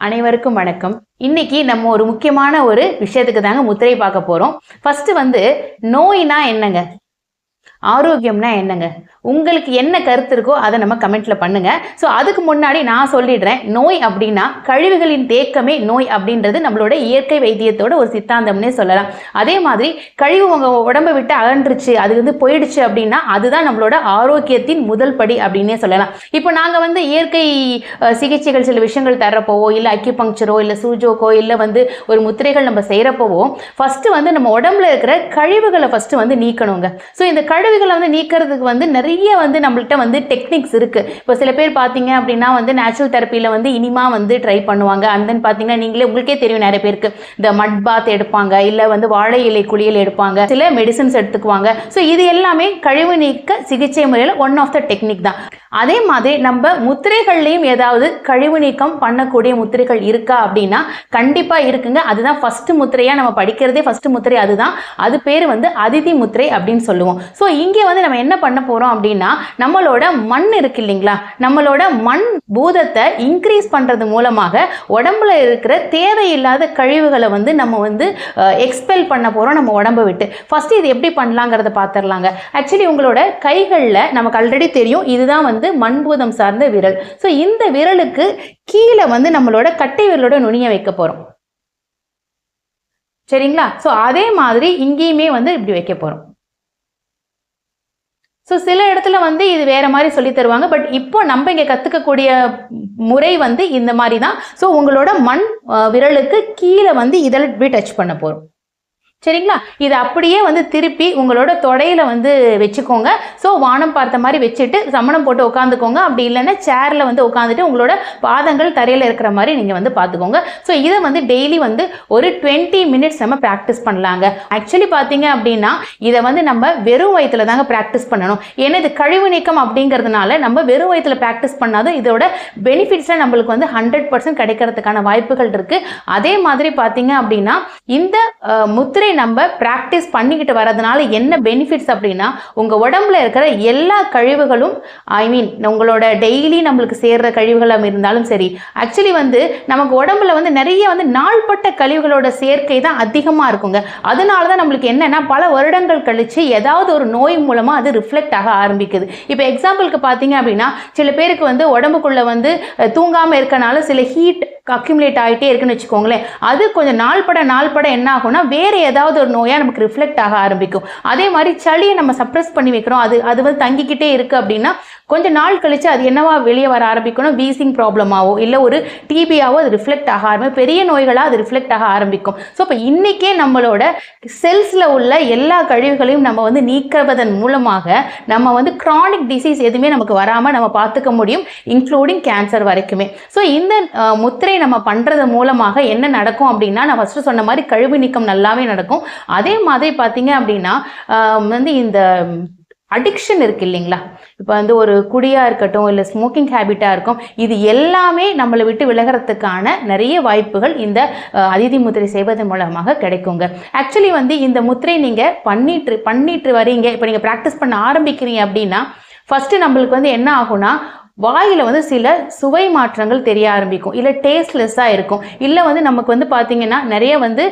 அனைவருக்கும் வணக்கம். இன்னைக்கு நம்ம ஒரு முக்கியமான ஒரு விஷயத்துக்கு தாங்க முத்திரை பார்க்க போறோம். ஃபர்ஸ்ட் வந்து நோய்னா என்னங்க? ஆரோக்கியம்னா என்னங்க? உங்களுக்கு என்ன கருத்து இருக்கோ அதை நம்ம கமெண்ட்ல பண்ணுங்க. ஸோ அதுக்கு முன்னாடி நான் சொல்லிடுறேன் நோய் அப்படின்னா கழிவுகளின் தேக்கமே நோய் அப்படின்றது நம்மளோட இயற்கை வைத்தியத்தோட ஒரு சித்தாந்தம்னே சொல்லலாம். அதே மாதிரி கழிவு உங்க உடம்பை விட்டு அகன்றுச்சு அது வந்து போயிடுச்சு அப்படின்னா அதுதான் நம்மளோட ஆரோக்கியத்தின் முதல் படி அப்படின்னே சொல்லலாம். இப்போ நாங்கள் வந்து இயற்கை சிகிச்சைகள் சில விஷயங்கள் தர்றப்போவோ இல்லை அக்யூபங்க்சரோ இல்லை சூஜோக்கோ இல்லை வந்து ஒரு முத்திரைகள் நம்ம செய்கிறப்போவோ ஃபஸ்ட்டு வந்து நம்ம உடம்புல இருக்கிற கழிவுகளை ஃபஸ்ட்டு வந்து நீக்கணுங்க. ஸோ இந்த கழிவுகளை வந்து நீக்கிறதுக்கு வந்து நிறைய வந்து நம்மள்கிட்ட வந்து டெக்னிக்ஸ் இருக்குது இப்போ சில பேர் பார்த்தீங்க அப்படின்னா வந்து நேச்சுரல் தெரப்பியில் வந்து இனிமா வந்து ட்ரை பண்ணுவாங்க. அண்ட் தென் பார்த்தீங்கன்னா நீங்களே உங்களுக்கே தெரியும் நிறைய பேருக்கு. இந்த மட் பாத் எடுப்பாங்க இல்லை வந்து வாழை இலை குளியல் எடுப்பாங்க. சில மெடிசன்ஸ் எடுத்துக்குவாங்க. ஸோ இது எல்லாமே கழிவு நீக்க சிகிச்சை முறையில் ஒன் ஆஃப் த டெக்னிக் தான். அதே மாதிரி நம்ம முத்திரைகள்லையும் ஏதாவது கழிவு நீக்கம் பண்ணக்கூடிய முத்திரைகள் இருக்கா அப்படின்னா கண்டிப்பாக இருக்குங்க. அதுதான் ஃபர்ஸ்ட் முத்திரையாக நம்ம படிக்கிறதே ஃபஸ்ட்டு முத்திரை அதுதான். அது பேர் வந்து அதிதி முத்திரை அப்படின்னு சொல்லுவோம். ஸோ இங்கே வந்து நம்ம என்ன பண்ண போகிறோம் அப்படின்னா நம்மளோட மண் இருக்கு இல்லைங்களா? நம்மளோட மண் பூதத்தை இன்க்ரீஸ் பண்ணுறது மூலமாக உடம்புல இருக்கிற தேவையில்லாத கழிவுகளை வந்து நம்ம வந்து எக்ஸ்பெல் பண்ண போகிறோம் நம்ம உடம்பை விட்டு. ஃபஸ்ட்டு இது எப்படி பண்ணலாங்கிறத பார்த்துடலாங்க ஆக்சுவலி உங்களோட கைகளில் நமக்கு ஆல்ரெடி தெரியும் இதுதான் வந்து மண்பூதம் சார்ந்த விரல். ஸோ இந்த விரலுக்கு கீழே வந்து நம்மளோட கட்டை விரலோட நுனிய வைக்க போகிறோம் சரிங்களா? ஸோ அதே மாதிரி இங்கேயுமே வந்து இப்படி வைக்க போகிறோம் ஸோ சில இடத்துல வந்து இது வேற மாதிரி சொல்லி தருவாங்க. பட் இப்போ நம்ம இங்கே கற்றுக்கக்கூடிய முறை வந்து இந்த மாதிரி தான். ஸோ உங்களோட மண் விரலுக்கு கீழே வந்து இதில் டச் பண்ண போகிறோம் சரிங்களா? இது அப்படியே வந்து திருப்பி உங்களோட தொடையில வந்து வச்சுக்கோங்க. ஸோ வானம் பார்த்த மாதிரி வச்சுட்டு சமணம் போட்டு உட்காந்துக்கோங்க. அப்படி இல்லைன்னா சேரில் வந்து உட்காந்துட்டு உங்களோட பாதங்கள் தரையில் இருக்கிற மாதிரி நீங்கள் வந்து பார்த்துக்கோங்க. ஸோ இதை வந்து டெய்லி வந்து ஒரு டுவெண்ட்டி மினிட்ஸ் நம்ம ப்ராக்டிஸ் பண்ணலாங்க. ஆக்சுவலி பார்த்தீங்க அப்படின்னா இதை வந்து நம்ம வெறும் வயிற்றுல தாங்க ப்ராக்டிஸ் பண்ணணும். ஏன்னா இது கழிவு நீக்கம் அப்படிங்கிறதுனால நம்ம வெறும் வயிற்றுல ப்ராக்டிஸ் பண்ணாதான் இதோட பெனிஃபிட்ஸ்லாம் நம்மளுக்கு வந்து ஹண்ட்ரட் பர்சன்ட் கிடைக்கிறதுக்கான வாய்ப்புகள் இருக்குது அதே மாதிரி பார்த்தீங்க அப்படின்னா இந்த முத்திரை முத்திரை நம்ம ப்ராக்டிஸ் பண்ணிக்கிட்டு வரதுனால என்ன பெனிஃபிட்ஸ் அப்படின்னா உங்கள் உடம்புல இருக்கிற எல்லா கழிவுகளும் ஐ மீன் உங்களோட டெய்லி நம்மளுக்கு சேர்ற கழிவுகளாக இருந்தாலும் சரி ஆக்சுவலி வந்து நமக்கு உடம்புல வந்து நிறைய வந்து நாள்பட்ட கழிவுகளோட சேர்க்கை தான் அதிகமாக இருக்குங்க. அதனால தான் நம்மளுக்கு என்னன்னா பல வருடங்கள் கழித்து ஏதாவது ஒரு நோய் மூலமாக அது ரிஃப்ளெக்ட் ஆக ஆரம்பிக்குது. இப்போ எக்ஸாம்பிளுக்கு பார்த்தீங்க அப்படின்னா சில பேருக்கு வந்து உடம்புக்குள்ளே வந்து தூங்காமல் இருக்கனால சில ஹீட் அக்யூமுலேட் ஆகிட்டே இருக்குன்னு வச்சுக்கோங்களேன். அது கொஞ்சம் நாள்பட நாள்பட என்ன ஆகும்னா வேறு ஏதாவது ஏதாவது ஒரு நோயாக நமக்கு ரிஃப்ளெக்ட் ஆக ஆரம்பிக்கும். அதே மாதிரி சளியை நம்ம சப்ரஸ் பண்ணி வைக்கிறோம். அது அது வந்து தங்கிக்கிட்டே இருக்குது அப்படின்னா கொஞ்சம் நாள் கழித்து அது என்னவா வெளியே வர ஆரம்பிக்கணும் வீசிங் ப்ராப்ளமாவோ இல்லை ஒரு டிபியாவோ அது ரிஃப்ளெக்ட் ஆக ஆரம்பிக்கும். பெரிய நோய்களாக அது ரிஃப்ளெக்ட் ஆக ஆரம்பிக்கும். ஸோ இப்போ இன்றைக்கே நம்மளோட செல்ஸில் உள்ள எல்லா கழிவுகளையும் நம்ம வந்து நீக்குவதன் மூலமாக நம்ம வந்து க்ரானிக் டிசீஸ் எதுவுமே நமக்கு வராமல் நம்ம பார்த்துக்க முடியும் இன்க்ளூடிங் கேன்சர் வரைக்குமே. ஸோ இந்த முத்திரை நம்ம பண்ணுறது மூலமாக என்ன நடக்கும் அப்படின்னா நான் ஃபஸ்ட்டு சொன்ன மாதிரி கழிவு நீக்கம் நல்லாவே நடக்கும். அதே மாதிரி பார்த்தீங்க அப்படின்னா வந்து இந்த அடிக்ஷன் இருக்கு இல்லைங்களா? இப்போ வந்து ஒரு குடியாக இருக்கட்டும் இல்லை ஸ்மோக்கிங் ஹேபிட்டாக இருக்கும் இது எல்லாமே நம்மளை விட்டு விலகிறதுக்கான நிறைய வாய்ப்புகள் இந்த அதிதி முத்திரை செய்வதன் மூலமாக கிடைக்குங்க. ஆக்சுவலி வந்து இந்த முத்திரை நீங்கள் பண்ணிட்டு பண்ணிட்டு வரீங்க. இப்போ நீங்கள் ப்ராக்டிஸ் பண்ண ஆரம்பிக்கிறீங்க அப்படின்னா ஃபஸ்ட்டு நம்மளுக்கு வந்து என்ன ஆகும்னா வாயில் வந்து சில சுவை மாற்றங்கள் தெரிய ஆரம்பிக்கும். இல்லை டேஸ்ட்லெஸ்ஸாக இருக்கும். இல்லை வந்து நமக்கு வந்து பார்த்திங்கன்னா நிறைய வந்து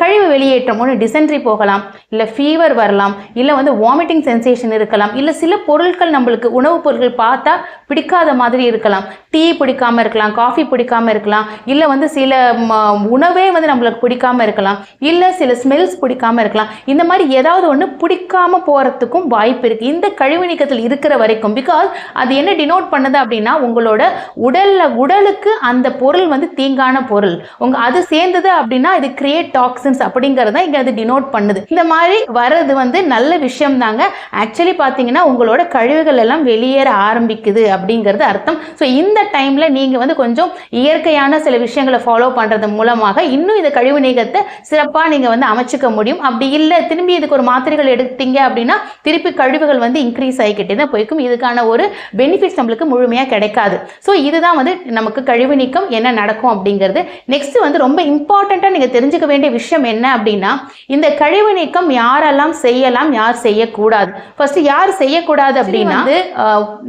கழிவு வெளியேற்றம் ஒன்று டிசென்ட்ரி போகலாம். இல்லை ஃபீவர் வரலாம். இல்லை வந்து வாமிட்டிங் சென்சேஷன் இருக்கலாம். இல்லை சில பொருட்கள் நம்மளுக்கு உணவுப் பொருட்கள் பார்த்தா பிடிக்காத மாதிரி இருக்கலாம். டீ பிடிக்காம இருக்கலாம் காஃபி பிடிக்காம இருக்கலாம். இல்லை வந்து சில ம, உணவே வந்து நம்மளுக்கு பிடிக்காம இருக்கலாம். இல்லை சில ஸ்மெல்ஸ் பிடிக்காம இருக்கலாம். இந்த மாதிரி ஏதாவது ஒன்று பிடிக்காம போகிறதுக்கும் வாய்ப்பு இருக்குது இந்த கழிவு நீக்கத்தில் இருக்கிற வரைக்கும் பிகாஸ் அது என்ன டினோட் பண்ணது அப்படின்னா உங்களோட உடல்ல உடலுக்கு அந்த பொருள் வந்து தீங்கான பொருள். உங்க அது சேர்ந்தது அப்படின்னா இது கிரியேட் டாக்ஸின்ஸ் அப்படிங்கிறத இங்க அது டினோட் பண்ணுது. இந்த மாதிரி வர்றது வந்து நல்ல விஷயம் தாங்க ஆக்சுவலி பார்த்தீங்கன்னா உங்களோட கழிவுகள் எல்லாம் வெளியேற ஆரம்பிக்குது அப்படிங்கிறது அர்த்தம். ஸோ இந்த டைம்ல நீங்க வந்து கொஞ்சம் இயற்கையான சில விஷயங்களை ஃபாலோ பண்றது மூலமாக இன்னும் இந்த கழிவு நீக்கத்தை சிறப்பாக நீங்க வந்து அமைச்சுக்க முடியும். அப்படி இல்லை திரும்பி இதுக்கு ஒரு மாத்திரைகள் எடுத்தீங்க அப்படின்னா திருப்பி கழிவுகள் வந்து இன்க்ரீஸ் ஆகிக்கிட்டே தான் போய்க்கும். இதுக்கான ஒரு பெனிஃபிட்ஸ் நம்மளுக்கு முழு முழுமையாக கிடைக்காது. ஸோ இதுதான் வந்து நமக்கு கழிவு நீக்கம் என்ன நடக்கும் அப்படிங்கிறது. நெக்ஸ்ட் வந்து ரொம்ப இம்பார்ட்டண்ட்டாக நீங்கள் தெரிஞ்சுக்க வேண்டிய விஷயம் என்ன அப்படின்னா இந்த கழிவு நீக்கம் யாரெல்லாம் செய்யலாம் யார் செய்யக்கூடாது. ஃபர்ஸ்ட் யார் செய்யக்கூடாது அப்படின்னா வந்து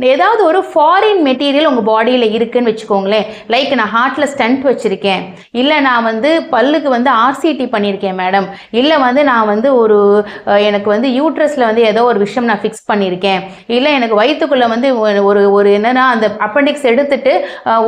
ஏதாவது ஒரு ஃபாரின் மெட்டீரியல் உங்கள் பாடியில் இருக்குன்னு வச்சுக்கோங்களேன். லைக் நான் ஹார்ட்டில் ஸ்டண்ட் வச்சுருக்கேன். இல்லை நான் வந்து பல்லுக்கு வந்து ஆர்சிடி பண்ணியிருக்கேன் மேடம் இல்லை வந்து நான் வந்து ஒரு எனக்கு வந்து யூட்ரஸில் வந்து ஏதோ ஒரு விஷயம் நான் ஃபிக்ஸ் பண்ணியிருக்கேன் இல்லை எனக்கு வயிற்றுக்குள்ளே வந்து ஒரு- ஒரு ஒரு அந்த அப்பண்டிக்ஸ் எடுத்துட்டு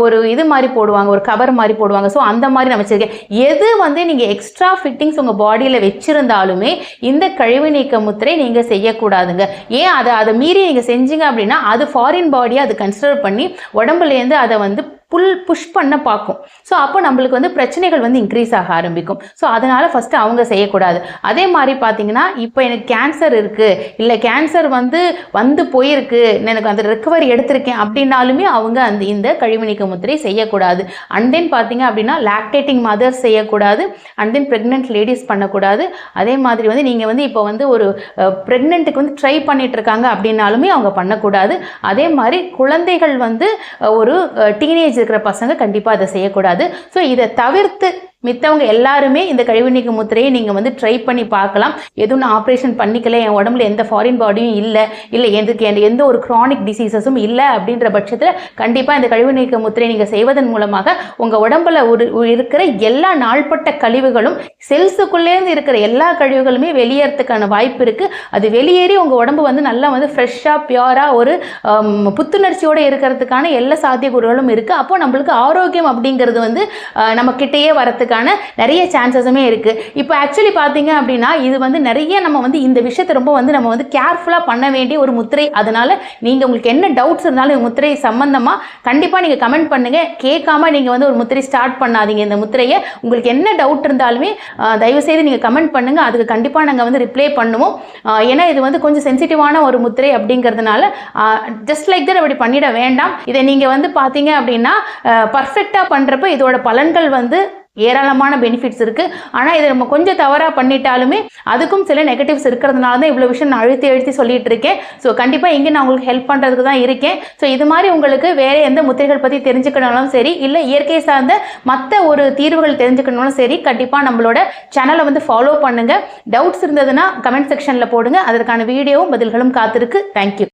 ஒரு இது மாதிரி போடுவாங்க ஒரு கவர் மாதிரி போடுவாங்க. ஸோ அந்த மாதிரி நான் வச்சுருக்கேன். எது வந்து நீங்கள் எக்ஸ்ட்ரா ஃபிட்டிங்ஸ் உங்கள் பாடியில் வச்சுருந்தாலுமே இந்த கழிவு நீக்க முத்திரை நீங்கள் செய்யக்கூடாதுங்க. ஏன் அதை அதை மீறி நீங்கள் செஞ்சீங்க அப்படின்னா அது ஃபாரின் பாடியை அது கன்சிடர் பண்ணி உடம்புலேருந்து அதை வந்து புல் புஷ் பண்ண பார்க்கும். ஸோ அப்போ நம்மளுக்கு வந்து பிரச்சனைகள் வந்து இன்க்ரீஸ் ஆக ஆரம்பிக்கும். ஸோ அதனால் ஃபஸ்ட்டு அவங்க செய்யக்கூடாது. அதே மாதிரி பார்த்தீங்கன்னா இப்போ எனக்கு கேன்சர் இருக்குது இல்லை கேன்சர் வந்து வந்து போயிருக்கு. எனக்கு அந்த ரெக்கவரி எடுத்திருக்கேன் அப்படின்னாலுமே அவங்க அந்த இந்த கழிவு நீக்க முத்திரை செய்யக்கூடாது. அண்ட் தென் பார்த்தீங்க அப்படின்னா லாக்டேட்டிங் மதர்ஸ் செய்யக்கூடாது. அண்ட் தென் ப்ரெக்னென்ட் லேடிஸ் பண்ணக்கூடாது. அதே மாதிரி வந்து நீங்கள் வந்து இப்போ வந்து ஒரு ப்ரெக்னென்ட்டுக்கு வந்து ட்ரை பண்ணிகிட்டு இருக்காங்க அப்படின்னாலுமே அவங்க பண்ணக்கூடாது. அதே மாதிரி குழந்தைகள் வந்து ஒரு டீனேஜ் இருக்கிற பசங்க கண்டிப்பாக அதை செய்யக்கூடாது. ஸோ இதை தவிர்த்து மித்தவங்க எல்லாருமே இந்த கழிவு நீக்க முத்திரையை நீங்கள் வந்து ட்ரை பண்ணி பார்க்கலாம். எதுவும் நான் ஆப்ரேஷன் பண்ணிக்கல என் உடம்புல எந்த ஃபாரின் பாடியும் இல்லை இல்லை எதுக்கு எந்த எந்த ஒரு க்ரானிக் டிசீசஸும் இல்லை அப்படின்ற பட்சத்தில் கண்டிப்பாக இந்த கழிவு நீக்க முத்திரை நீங்கள் செய்வதன் மூலமாக உங்கள் உடம்புல ஒரு இருக்கிற எல்லா நாள்பட்ட கழிவுகளும் செல்ஸுக்குள்ளேருந்து இருக்கிற எல்லா கழிவுகளுமே வெளியேறதுக்கான வாய்ப்பு இருக்குது அது வெளியேறி உங்கள் உடம்பு வந்து நல்லா வந்து ஃப்ரெஷ்ஷாக பியூராக ஒரு புத்துணர்ச்சியோடு இருக்கிறதுக்கான எல்லா சாத்தியக்கூறுகளும் இருக்குது அப்போ நம்மளுக்கு ஆரோக்கியம் அப்படிங்கிறது வந்து நம்ம கிட்டேயே வரத்துக்கான நிறைய சான்சஸுமே இருக்குது இப்போ ஆக்சுவலி பார்த்தீங்க அப்படின்னா இது வந்து நிறைய நம்ம வந்து இந்த விஷயத்தை ரொம்ப வந்து நம்ம வந்து கேர்ஃபுல்லாக பண்ண வேண்டிய ஒரு முத்திரை. அதனால் நீங்கள் உங்களுக்கு என்ன டவுட்ஸ் இருந்தாலும் இந்த முத்திரை சம்மந்தமாக கண்டிப்பாக நீங்கள் கமெண்ட் பண்ணுங்கள் கேட்காம நீங்கள் வந்து ஒரு முத்திரை ஸ்டார்ட் பண்ணாதீங்க. இந்த முத்திரையை உங்களுக்கு என்ன டவுட் இருந்தாலுமே தயவுசெய்து நீங்கள் கமெண்ட் பண்ணுங்கள் அதுக்கு கண்டிப்பாக நாங்கள் வந்து ரிப்ளை பண்ணுவோம். ஏன்னா இது வந்து கொஞ்சம் சென்சிட்டிவான ஒரு முத்திரை அப்படிங்கிறதுனால ஜஸ்ட் லைக் தட் அப்படி பண்ணிட வேண்டாம். இதை நீங்கள் வந்து பார்த்தீங்க அப்படின்னா பர்ஃபெக்டாக பண்ணுறப்ப இதோட பலன்கள் வந்து ஏராளமான பெனிஃபிட்ஸ் இருக்குது ஆனால் இதை நம்ம கொஞ்சம் தவறாக பண்ணிட்டாலுமே அதுக்கும் சில நெகட்டிவ்ஸ் இருக்கிறதுனால தான் இவ்வளோ விஷயம் நான் அழுத்தி அழுத்தி சொல்லிட்டு இருக்கேன். ஸோ கண்டிப்பாக இங்கே நான் உங்களுக்கு ஹெல்ப் பண்ணுறதுக்கு தான் இருக்கேன். ஸோ இது மாதிரி உங்களுக்கு வேறு எந்த முத்திரைகள் பற்றி தெரிஞ்சுக்கணும்னாலும் சரி இல்லை இயற்கை சார்ந்த மற்ற ஒரு தீர்வுகள் தெரிஞ்சுக்கணும்னாலும் சரி கண்டிப்பாக நம்மளோட சேனலை வந்து ஃபாலோ பண்ணுங்கள் டவுட்ஸ் இருந்ததுன்னா கமெண்ட் செக்ஷனில் போடுங்க. அதற்கான வீடியோவும் பதில்களும் காத்திருக்கு. தேங்க்யூ